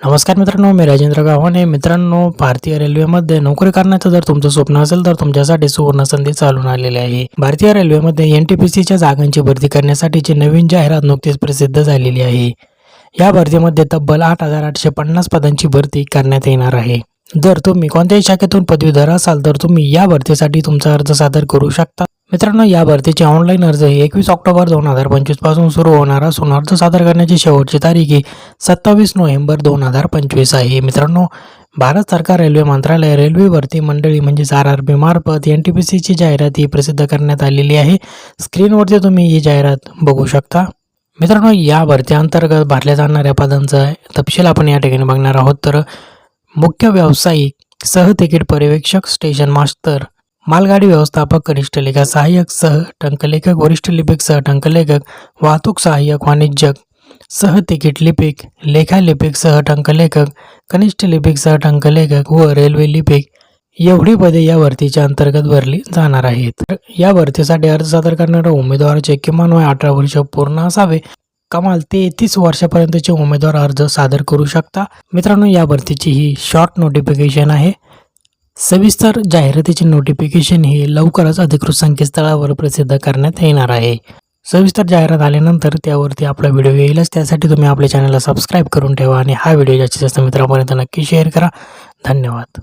नमस्कार मित्रांनो मी राजेंद्र गावाने मित्रांनो भारतीय रेल्वेमध्ये नोकरी करण्याचं जर तुमचं स्वप्न असेल तर तुमच्यासाठी सुवर्ण संधी चालून आलेली आहे. भारतीय रेल्वेमध्ये एन टी पी सीच्या जागांची भरती करण्यासाठीची नवीन जाहिरात नुकतीच प्रसिद्ध झालेली आहे. या भरतीमध्ये तब्बल आठ हजार आठशे पन्नास पदांची भरती करण्यात येणार आहे. जर तुम्ही कोणत्याही शाखेतून पदवीधर असाल तर तुम्ही या भरतीसाठी तुमचा अर्ज सादर करू शकता. मित्रांनो या भरतीचे ऑनलाईन अर्ज हे एकवीस ऑक्टोबर दोन हजार पंचवीसपासून सुरू होणार असून अर्ज सादर करण्याची शेवटची तारीख ही सत्तावीस नोव्हेंबर दोन हजार पंचवीस आहे. मित्रांनो भारत सरकार रेल्वे मंत्रालय रेल्वे भरती मंडळी म्हणजेच आर आर बी मार्फत एन टी पी सीची जाहिरात ही प्रसिद्ध करण्यात आलेली आहे. स्क्रीनवरती तुम्ही ही जाहिरात बघू शकता. मित्रांनो या भरती अंतर्गत भरल्या जाणाऱ्या पदांचा तपशील आपण या ठिकाणी बघणार आहोत. तर मुख्य व्यावसायिक सह तिकीट पर्यवेक्षक स्टेशन मास्तर मालगाडी व्यवस्थापक कनिष्ठ लेखा सहाय्यक सह टंकलेखक वरिष्ठ लिपिक सह टंकलेखक वाहतूक सहाय्यक वाणिज्यक सह तिकीट लिपिक लेखा लिपिक सह टंकलेखक कनिष्ठ लिपिक सह टंकलेखक व रेल्वे लिपिक एवढी पदे या भरतीच्या अंतर्गत भरली जाणार आहेत. या भरतीसाठी अर्ज सादर करणाऱ्या उमेदवाराचे किमान वय अठरा वर्ष पूर्ण असावे कमाल तेहतीस वर्षापर्यंतचे उमेदवार अर्ज सादर करू शकता. मित्रांनो या भरतीची ही शॉर्ट नोटिफिकेशन आहे. सविस्तर जाहिरातीचे नोटिफिकेशन हे लवकरच अधिकृत संकेतस्थळावर प्रसिद्ध करण्यात येणार आहे. सविस्तर जाहिरात आल्यानंतर त्यावरती आपला व्हिडिओ येईलच. त्यासाठी तुम्ही आपल्या चॅनलला सबस्क्राईब करून ठेवा आणि हा व्हिडिओ जास्तीत जास्त मित्रांपर्यंत नक्की शेअर करा. धन्यवाद.